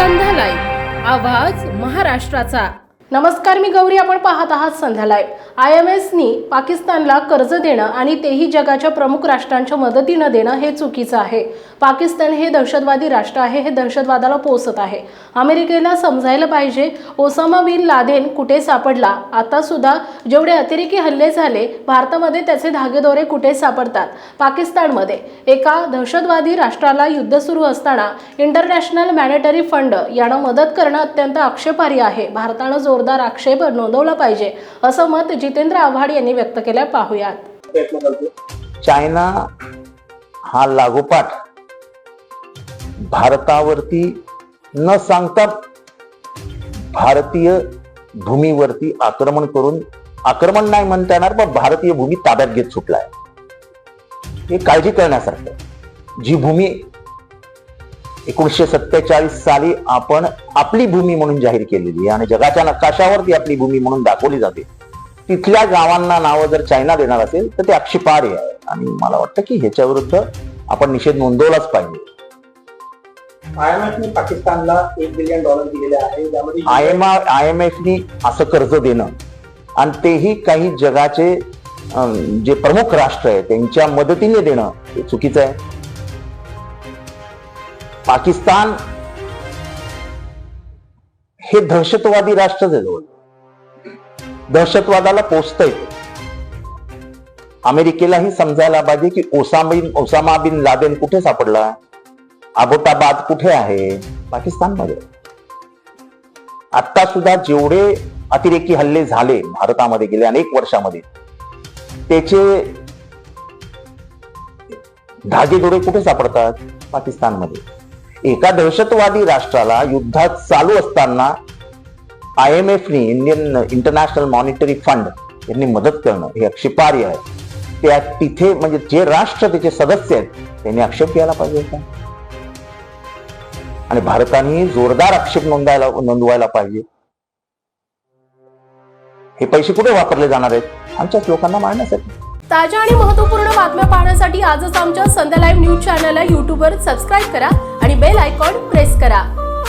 संध्या live आवाज महाराष्ट्राचा. नमस्कार मी गौरी आपण पाहत आहात संध्या लाईव्ह आय एम एसनी पाकिस्तानला कर्ज देणं आणि तेही जगाच्या प्रमुख राष्ट्रांच्या मदतीनं देणं हे चुकीचं आहे. पाकिस्तान हे दहशतवादी राष्ट्र आहे हे दहशतवादाला पोचत आहे. अमेरिकेला समजायला पाहिजे ओसामा बिन लादेन कुठे सापडला? आता सुद्धा जेवढे अतिरेकी हल्ले झाले भारतामध्ये त्याचे धागेदोरे कुठे सापडतात? पाकिस्तानमध्ये. एका दहशतवादी राष्ट्राला युद्ध सुरू असताना इंटरनॅशनल मॅनेटरी फंड यानं मदत करणं अत्यंत आक्षेपार्ह आहे. भारतानं जोरदार आक्षेप नोंदवला पाहिजे असं मत जितेंद्र आव्हाड यांनी व्यक्त केल्या पाहूयात. चायना हा लागोपाठ भारतावरती न सांगता भारतीय भूमीवरती आक्रमण करून आक्रमण नाही म्हणता येणार पण भारतीय भूमी ताब्यात घेत सुटलाय. हे काळजी करण्यासारखं. जी भूमी एकोणीसशे सत्तेचाळीस साली आपण आपली भूमी म्हणून जाहीर केलेली आहे आणि जगाच्या नकाशावरती आपली भूमी म्हणून दाखवली जाते तिथल्या गावांना नावं जर चायना देणार असेल तर ते आक्षेपार्ह आहे. आणि मला वाटतं की ह्याच्या विरुद्ध आपण निषेध नोंदवलाच पाहिजे. आयएमएफने पाकिस्तानला एक बिलियन डॉलर दिलेले आहे. त्यामध्ये आय एम एफनी असं कर्ज देणं आणि तेही काही जगाचे जे प्रमुख राष्ट्र आहे त्यांच्या मदतीने देणं हे चुकीचं आहे. पाकिस्तान हे दहशतवादी राष्ट्रच आहे जवळ. दहशतवादाला पोचतंय. अमेरिकेलाही समजायला पाहिजे की Osama bin Osama bin Laden कुठे सापडला? अबोटाबाद कुठे आहे? पाकिस्तानमध्ये. आता सुद्धा जेवढे अतिरेकी हल्ले झाले भारतामध्ये गेले अनेक वर्षामध्ये त्याचे धागेदोरे कुठे सापडतात? पाकिस्तानमध्ये. एका दहशतवादी राष्ट्राला युद्धात चालू असताना आय एम एफनी इंडियन इंटरनॅशनल मॉनिटरी फंड यांनी मदत करणं हे आक्षेपार्ह आहे. त्या तिथे म्हणजे जे राष्ट्र त्याचे सदस्य आहेत त्यांनी आक्षेप घ्यायला पाहिजे होता. आणि भारताने जोरदार आक्षेप नोंदायला नोंदवायला पाहिजे. हे पैसे कुठे वापरले जाणार आहेत? आमच्याच लोकांना मारण्यासाठी. ताज्या आणि महत्त्वपूर्ण बातम्या पाहण्यासाठी आजच आमच्या संध्या लाईव्ह न्यूज चॅनलला युट्यूबवर सबस्क्राईब करा आणि बेल आयकॉन प्रेस करा.